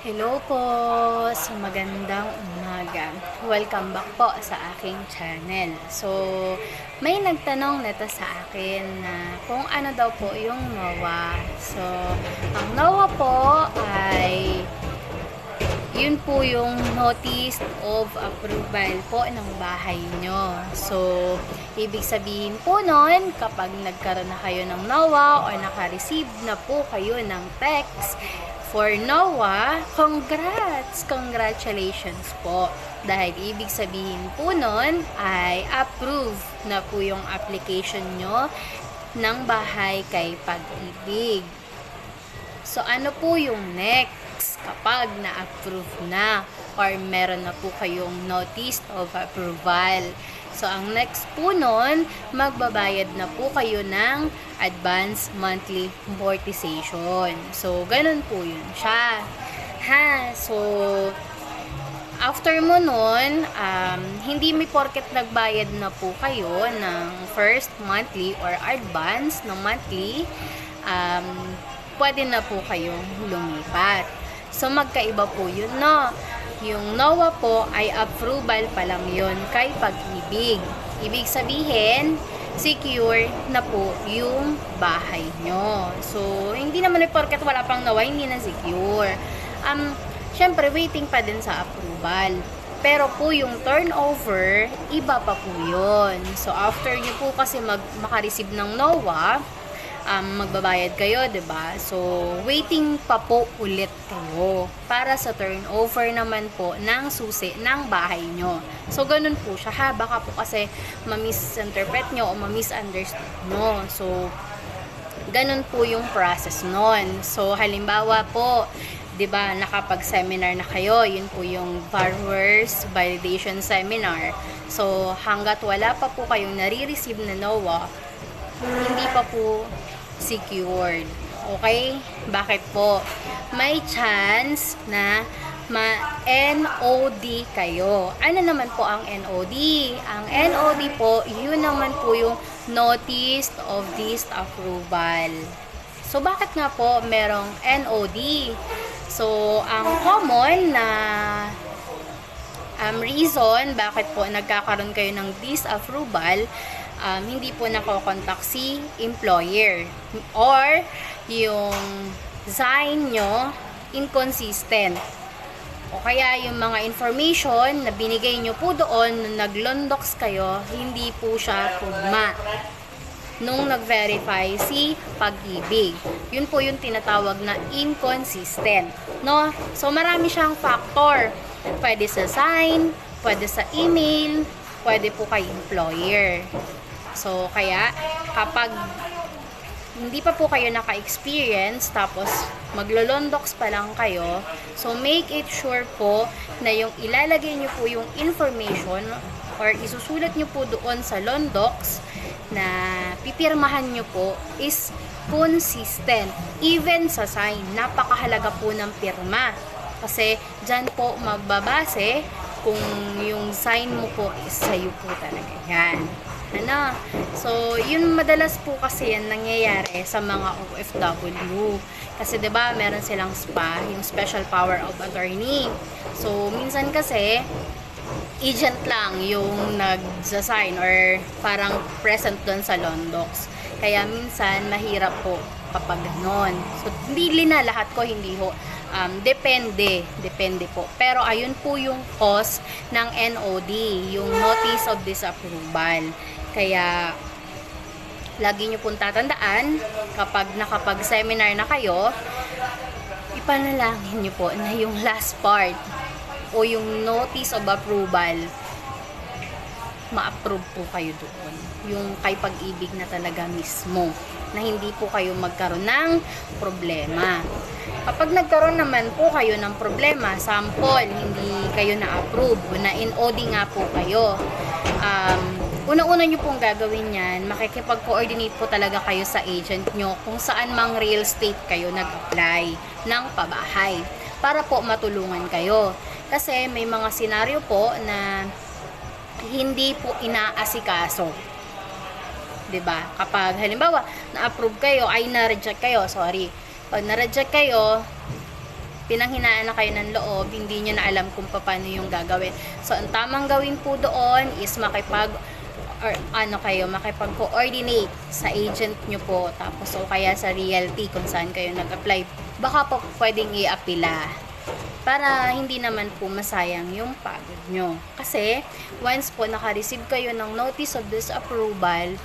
Hello po! So, magandang umaga. Welcome back po sa aking channel. So, may nagtanong nito sa akin na kung ano daw po yung NOAA. So, ang NOAA po ay yun po yung notice of approval po ng bahay nyo. So, ibig sabihin po nun, kapag nagkaroon na kayo ng NOAA or naka-receive na po kayo ng text for NOAA, congrats! Congratulations po. Dahil ibig sabihin po nun ay approve na po yung application nyo ng bahay kay pag-ibig. So, ano po yung next kapag na-approve na or meron na po kayong notice of approval? So, ang next po nun, magbabayad na po kayo ng advance monthly amortization. So, ganun po yun siya. Ha? So, after mo nun, um, hindi may porket nagbayad na po kayo ng first monthly or advance ng monthly, um, pwede na po kayong lumipat. So, magkaiba po yun, no? Yung NOAA po ay approval pa lang yun kay pag-ibig. Ibig sabihin, secure na po yung bahay nyo. So, hindi naman yung porket wala pang NOAA, hindi na secure. Um, syempre, waiting pa din sa approval. Pero po yung turnover, iba pa po yun. So, after nyo po kasi mag, makareceive ng NOAA, um, magbabayad kayo, ba? So, waiting pa po ulit kayo para sa turnover naman po ng susi ng bahay nyo. So, ganun po siya ha. Baka po kasi ma-misinterpret nyo o ma-misunderstand nyo. So, ganun po yung process nun. So, halimbawa po, 'di ba, nakapag-seminar na kayo, yun po yung borrowers validation seminar. So, hanggat wala pa po kayong nare-receive na NOAA, hindi pa po secured. Okay? Bakit po? May chance na ma-NOD kayo. Ano naman po ang NOD? Ang NOD po, yun naman po yung Notice of Disapproval. So, bakit nga po merong NOD? So, ang common na um, reason bakit po nagkakaroon kayo ng disapproval um, hindi po nakokontak si employer or yung sign nyo inconsistent o kaya yung mga information na binigay nyo po doon nung naglondox kayo hindi po siya tugma nung nag-verify si pag-ibig. Yun po yung tinatawag na inconsistent. No? So, marami siyang factor. Pwede sa sign, pwede sa email, pwede po kay employer. So, kaya, kapag hindi pa po kayo naka-experience, tapos maglolondox pa lang kayo, so make it sure po na yung ilalagay nyo po yung information or isusulat nyo po doon sa londox na pipirmahan nyo po is consistent. Even sa sign, napakahalaga po ng pirma. Kasi dyan po magbabase kung yung sign mo po is sa'yo po talaga yan. Ano? So, yun madalas po kasi yan nangyayari sa mga OFW. Kasi 'di ba meron silang SPA, yung Special Power of Attorney. So, minsan kasi agent lang yung nagsa-sign or parang present doon sa Londox. Kaya minsan mahirap po kapag ganon. So, hindi lina lahat ko, hindi ho. Um, depende, depende po. Pero ayun po yung cause ng NOD, yung Notice of Disapproval. Kaya, lagi nyo pong tatandaan, kapag nakapag-seminar na kayo, ipanalangin nyo po na yung last part o yung notice of approval ma-approve po kayo doon. Yung kay pag-ibig na talaga mismo na hindi po kayo magkaroon ng problema. Kapag nagkaroon naman po kayo ng problema, sample, hindi kayo na-approve, na in-OD nga po kayo, um, unang-una nyo pong gagawin yan, makikipag-coordinate po talaga kayo sa agent nyo kung saan mang real estate kayo nag-apply ng pabahay para po matulungan kayo. Kasi may mga senaryo po na hindi po inaasikaso. 'Di ba? Kapag halimbawa, na-approve kayo, ay na-reject kayo, sorry. Pag na-reject kayo, pinanghinaan na kayo ng loob, hindi nyo na alam kung paano yung gagawin. So, ang tamang gawin po doon is makipag or ano kayo, makipag-coordinate sa agent nyo po, tapos o kaya sa realty kung saan kayo nag-apply. Baka po pwedeng i-apila para hindi naman po masayang yung pagod nyo. Kasi, once po naka-receive kayo ng notice of disapproval,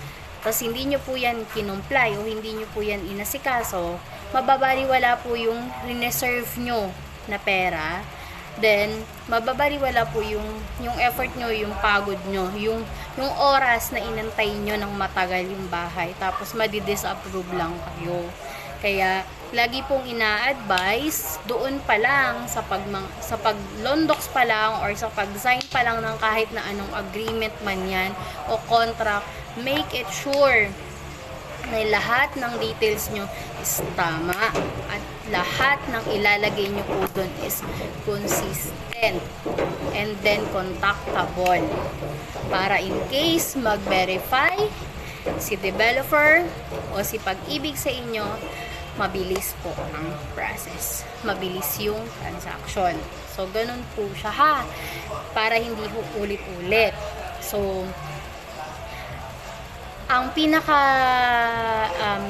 tapos hindi nyo po yan kinumply o hindi nyo po yan inasikaso, mababaliwala po yung reserve nyo na pera. Then, mababaliwala po yung, yung effort nyo, yung pagod nyo, yung, yung oras na inantay nyo ng matagal yung bahay. Tapos, madi-disapprove lang kayo. Kaya, lagi pong ina-advise doon pa lang sa pag sa paglondoks pa lang or sa pag-sign pa lang ng kahit na anong agreement man yan o contract, make it sure na lahat ng details nyo is tama at lahat ng ilalagay nyo po doon is consistent and then contactable. Para in case mag-verify si developer o si pag-ibig sa inyo mabilis po ang process. Mabilis yung transaction. So ganun po siya ha? Para hindi ulit-ulit. So ang pinaka um,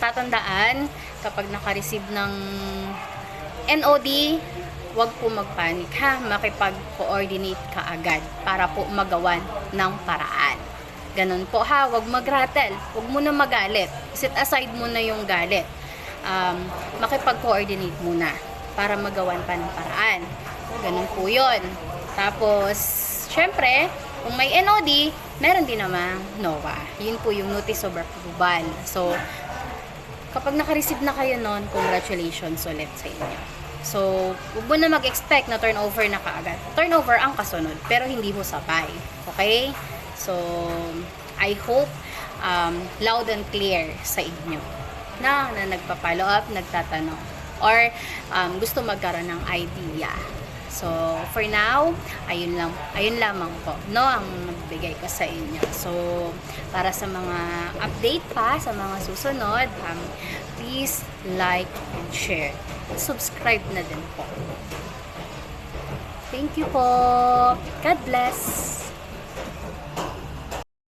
tatandaan kapag naka-receive ng NOD, wag po magpanik ha, makipag-coordinate ka agad para po magawan ng paraan. Ganun po ha, wag mag-rattle, wag mo na magalit. Set aside mo na yung galit. Um, makipag-coordinate muna para magawan pa ng paraan. Ganun po yun. Tapos, syempre, kung may NOD, meron din namang NOVA. Yun po yung Notice of Approval. So, kapag naka-receive na kayo nun, congratulations ulit sa inyo. So, huwag mo na mag-expect na turnover na kaagad. Turnover ang kasunod, pero hindi ho sabay. Okay? So, I hope um, loud and clear sa inyo na, na nagpa-follow up, nagtatanong, or um, gusto magkaroon ng idea. So, for now, ayun lang, ayun lamang po, no, ang magbigay ko sa inyo. So, para sa mga update pa, sa mga susunod, um, please like and share. Subscribe na din po. Thank you po. God bless.